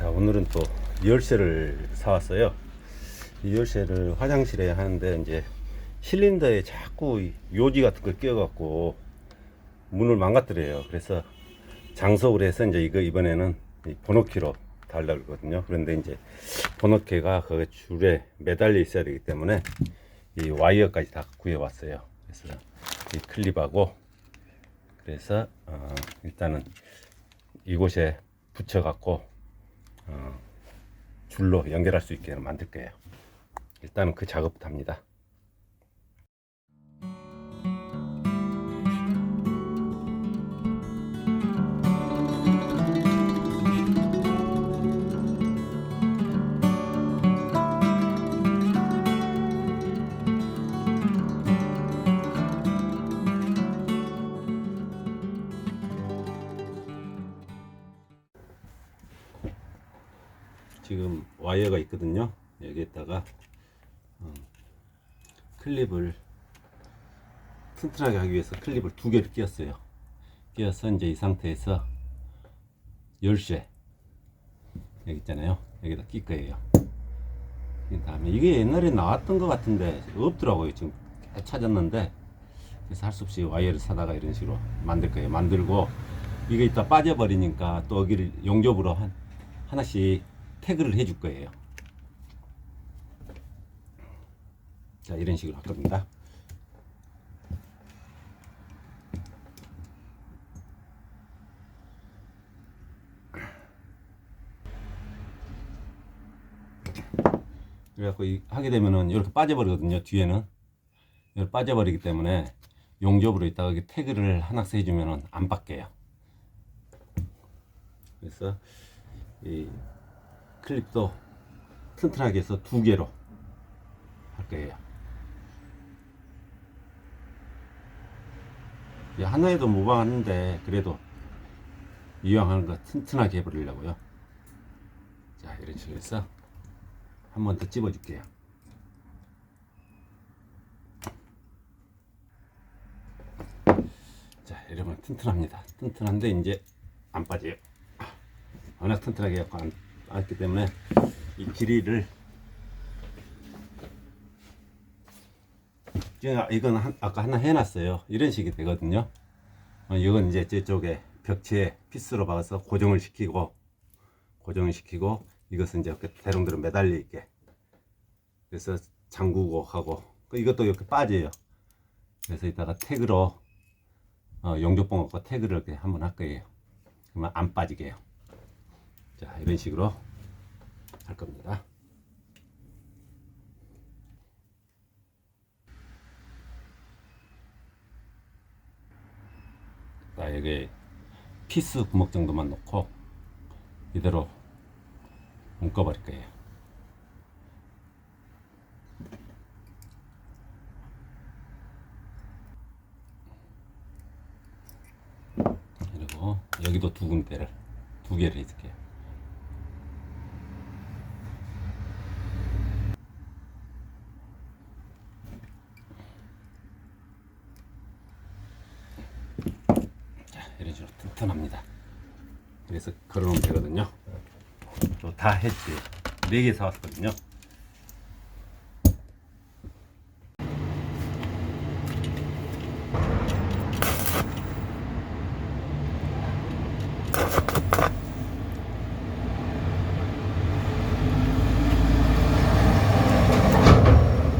자 오늘은 또 열쇠를 사왔어요. 이 열쇠를 화장실에 하는데 이제 실린더에 자꾸 이 요지 같은 걸 끼워갖고 문을 망가뜨려요. 그래서 장속을 해서 이제 이거 이번에는 이 번호키로 달라고 그러거든요. 그런데 이제 번호키가 그 줄에 매달려 있어야 되기 때문에 이 와이어까지 다 구해왔어요. 그래서 이 클립하고 그래서 어, 일단은 이곳에 붙여갖고 어, 줄로 연결할 수 있게 만들 거예요. 일단은 그 작업부터 합니다. 있거든요. 여기에다가 어, 클립을 튼튼하게 하기 위해서 클립을 두 개를 끼웠어요. 끼워서 이제 이 상태에서 열쇠 여기 있잖아요. 여기다 낄 거예요. 그 다음에 이게 옛날에 나왔던 것 같은데 없더라고요. 지금 찾았는데 그래서 할 수 없이 와이어를 사다가 이런 식으로 만들 거예요. 만들고 이게 이따 빠져버리니까 또 여기를 용접으로 한 하나씩 태그를 해줄 거예요. 자 이런 식으로 할 겁니다. 그래갖고 이- 하게 되면은 이렇게 빠져버리거든요. 뒤에는 이렇게 빠져버리기 때문에 용접으로 있다가 태그를 하나씩 해주면은 안 바뀌어요. 그래서 이 클립도 튼튼하게 해서 두 개로 할 거예요. 하나에도 무방하는데 그래도 이왕하는 거 튼튼하게 해버리려고요. 자 이런 식으로 해서 한 번더 집어줄게요. 자 이러면 튼튼합니다. 튼튼한데 이제 안 빠져요. 워낙 튼튼하게 해갖고 안 빠졌기 때문에 이 길이를 지금 이건 한- 아까 하나 해놨어요. 이런 식이 되거든요. 어, 이건 이제 저쪽에 벽체에 피스로 박아서 고정을 시키고 고정을 시키고 이것은 이제 대롱대로 매달려 있게 그래서 잠그고 하고 그 이것도 이렇게 빠져요. 그래서 이따가 태그로 어, 용접봉 갖고 태그를 이렇게 한번 할 거예요. 그러면 안 빠지게요. 자 이런 식으로 할 겁니다. 자 여기 피스 구멍 정도만 놓고 이대로 묶어버릴 거예요. 그리고 여기도 두 군데를 두 개를 해줄게요. 식으로 튼튼합니다. 그래서 걸어놓으면 되거든요. 또 다 했지. 네개 사왔거든요.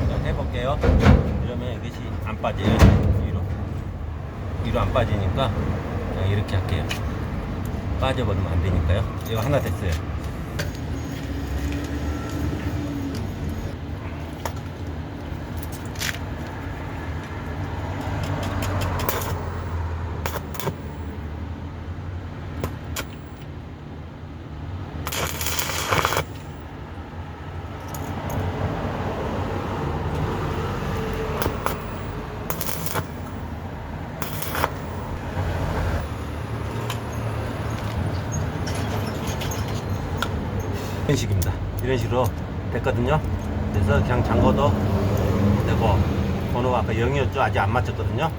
자, 해볼게요. 이러면 이것이 안 빠져요. 위로. 위로 안 빠지니까 그냥 이렇게 할게요. 빠져버리면 안 되니까요. 이거 하나 됐어요. 이런 식입니다. 이런 식으로 됐거든요. 그래서 그냥 잠궈도 되고 번호가 아까 0이었죠. 아직 안 맞췄거든요.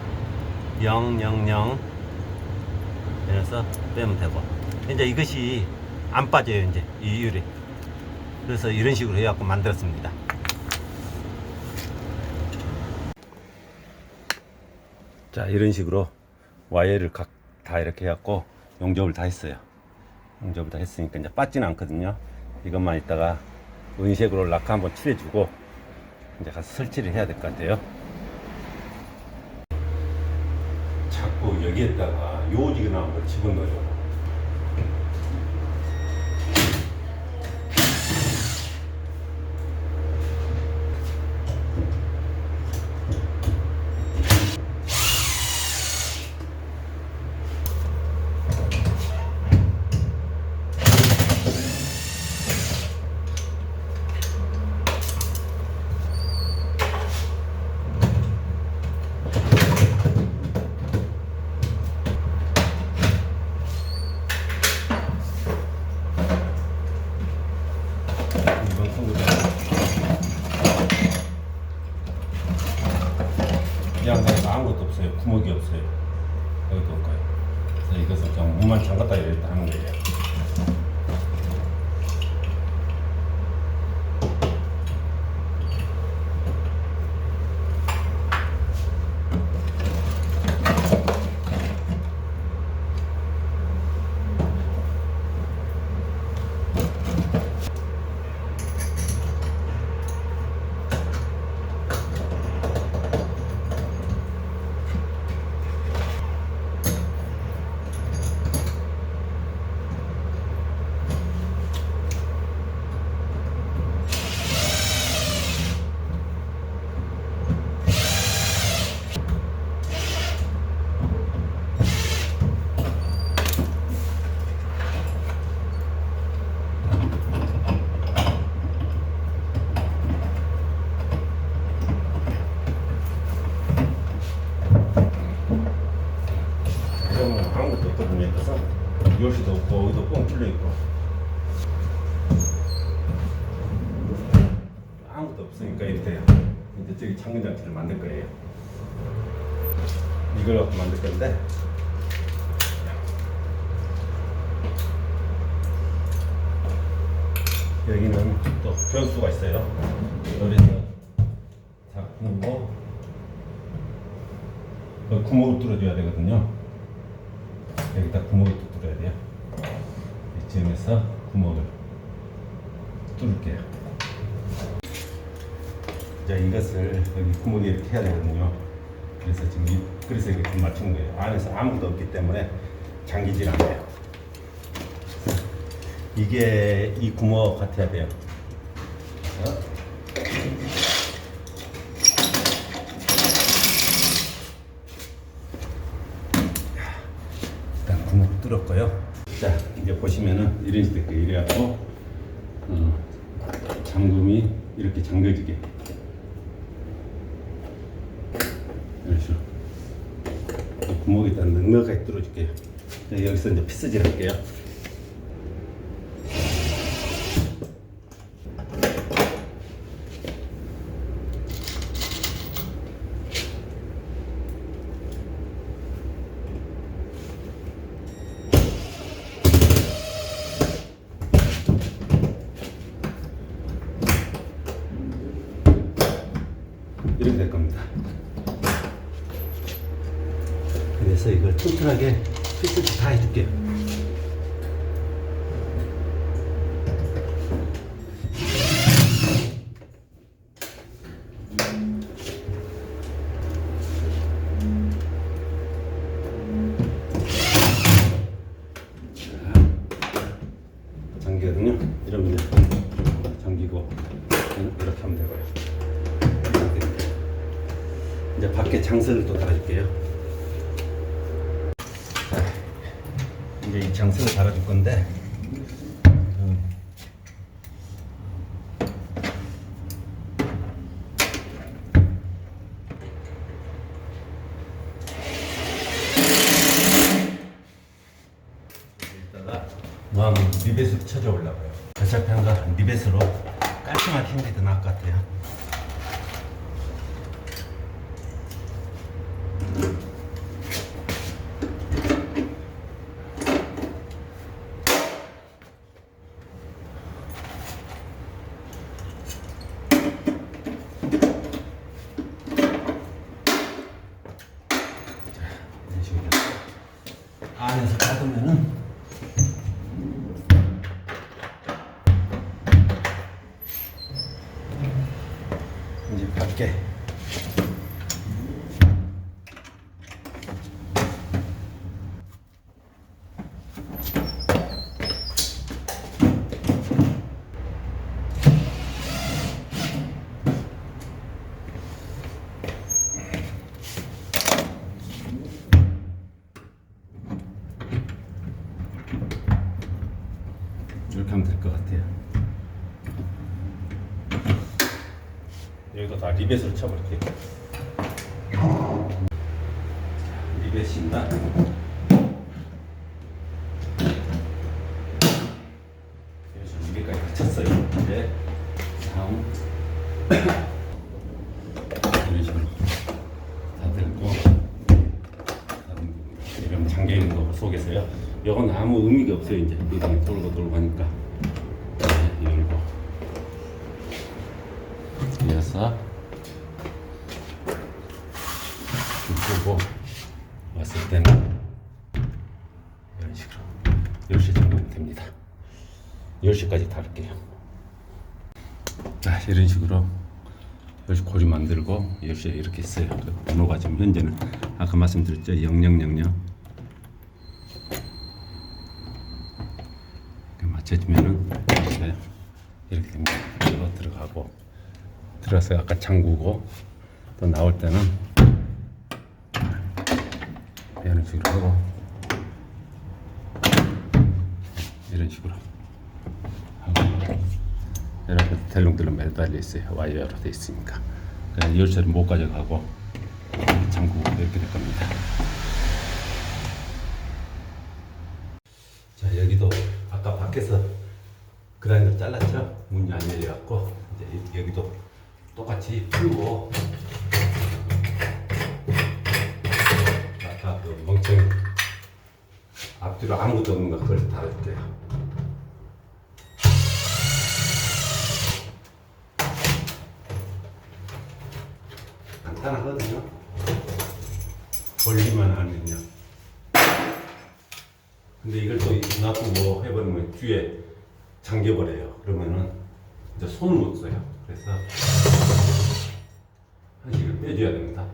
0, 0, 0 그래서 빼면 되고 이제 이것이 안 빠져요 이제 이 유리 그래서 이런 식으로 해갖고 만들었습니다 자 이런 식으로 와이어를 각 다 이렇게 해갖고 용접을 다 했어요 용접을 다 했으니까 이제 빠지는 않거든요 이것만 있다가 은색으로 락카 한번 칠해주고 이제 가서 설치를 해야 될 것 같아요. 자꾸 여기에다가 요지가 나온 걸 집어넣어요 없으니까 이렇게 이제 저기 창문 장치를 만들 거예요. 이걸 갖고 만들 건데. 여기는 또 변수가 있어요. 그래서 자 그리고 여기 구멍을 뚫어줘야 되거든요. 여기다 구멍을 또 뚫어야 돼요. 이쯤에서 구멍을 뚫을게요 자 이것을 여기 구멍에 이렇게 해야 되거든요 그래서 지금 이, 그래서 이렇게 맞춘 거예요 안에서 아무것도 없기 때문에 잠기질 않아요 이게 이 구멍 같아야 돼요 어? 일단 구멍 뚫었고요. 자 이제 보시면은 이런 식으로 이래갖고 어, 잠금이 이렇게 잠겨지게 이런 식으로 이 구멍에다 넉넉하게 뚫어줄게요. 자, 여기서 이제 피스질 할게요. 이렇게 될 겁니다. 그래서 이걸 튼튼하게 피스를 다 해줄게요. 이제 이 장선을 달아줄 건데, 음, 여기다가 뭐 한번 리벳으로 쳐줘보려고요. 어차피 한거 리벳으로 깔끔하게 하는 게 더 나을 것 같아요. 이렇게 이렇게 하면 될 것 같아요. 리벳으로 쳐볼게요. 리벳입니다. 그래서 리벳까지 다 쳤어요. 이제 다음 이런 식으로 다 들고 이런 잠겨 있는 거 속에서요. 이건 아무 의미가 없어요. 이제 그냥 돌고 돌고 하니까 네, 열고 이어서 끄고 왔을 때는 이런 식으로 10시 정도면 됩니다. 10시까지 달을게요. 자, 이런 식으로 10시 고리 만들고 10시에 이렇게 있어요. 그 번호가 지금 현재는 아까 말씀드렸죠. 0000 이렇게 맞춰주면은 이렇게 이렇게 됩니다. 이거 들어가고 들어서 아까 잠그고 또 나올 때는 이런 식으로 하고 이런 식으로 이렇게 델롱델롱 매달려 있어요. 와이어로 돼 있으니까 그냥 열쇠를 못 가져가고 잠그고 이렇게 될 겁니다. 자 여기도 아까 밖에서 그라인더 잘랐죠? 문이 안 열려갖고 이제 여기도 똑같이 풀고 아까 그 멍청이 앞뒤로 아무것도 없는 거 그걸 달을게요. 간단하거든요. 벌리만 하면요. 근데 이걸 또 놔두고 해버리면 뒤에 잠겨버려요. 그러면은 이제 손을 못 써요. 그래서 한식을 빼줘야 됩니다.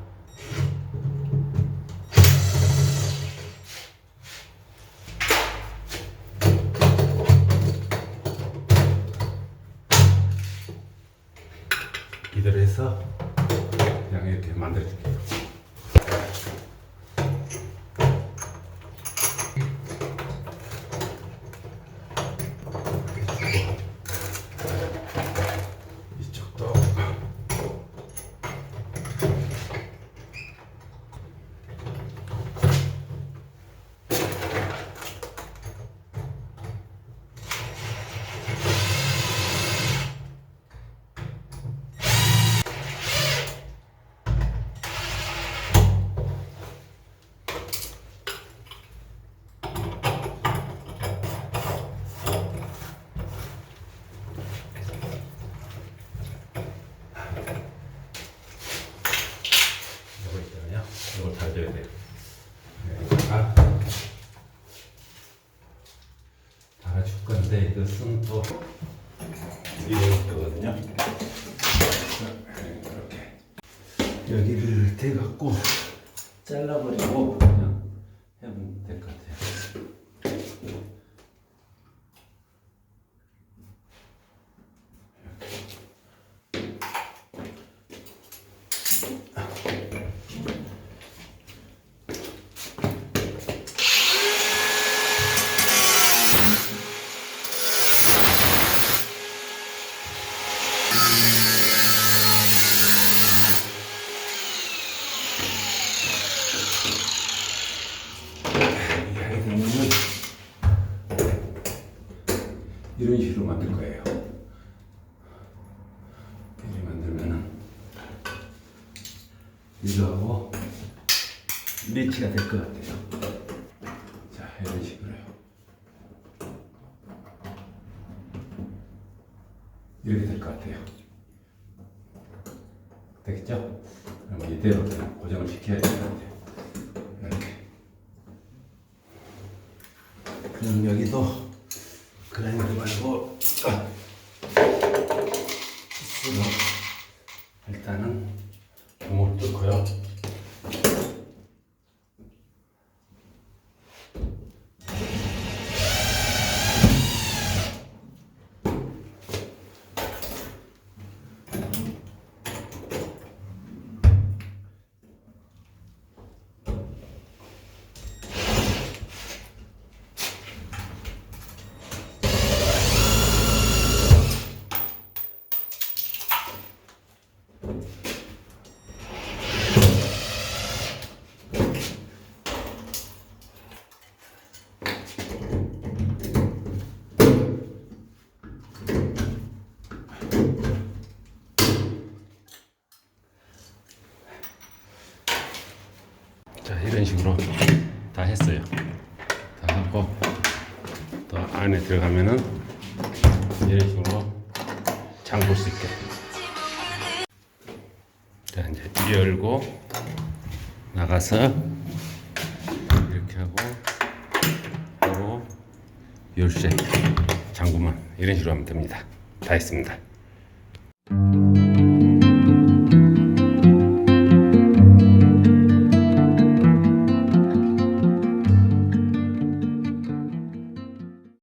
이대로 해서 그냥 이렇게 만들어줄게요. 이쪽도 이거 있잖아요. 이걸 다져야 돼요. 네, 아, 달아줄 건데 이것은 또 이런 거거든요. 이렇게 여기를 대갖고 잘라버리고 그냥 하면 될 것 같아요. 이렇게 하게 되면은 이런 식으로 만들 거예요. 이렇게 만들면은 이거하고 매치가 될 것 같아요. 자, 이런 식으로요. 이렇게 될 것 같아요. 되겠죠? 그럼 이대로 고정을 시켜야 같아요. 이렇게. 그럼 여기도 그라인더 말고 아, 스로 일단은 했어요. 다 하고 또 안에 들어가면은 이런 식으로 장볼수 있게. 자 이제 열고 나가서 이렇게 하고 그리고 열쇠 잠그만 이런 식으로 하면 됩니다. 다 했습니다.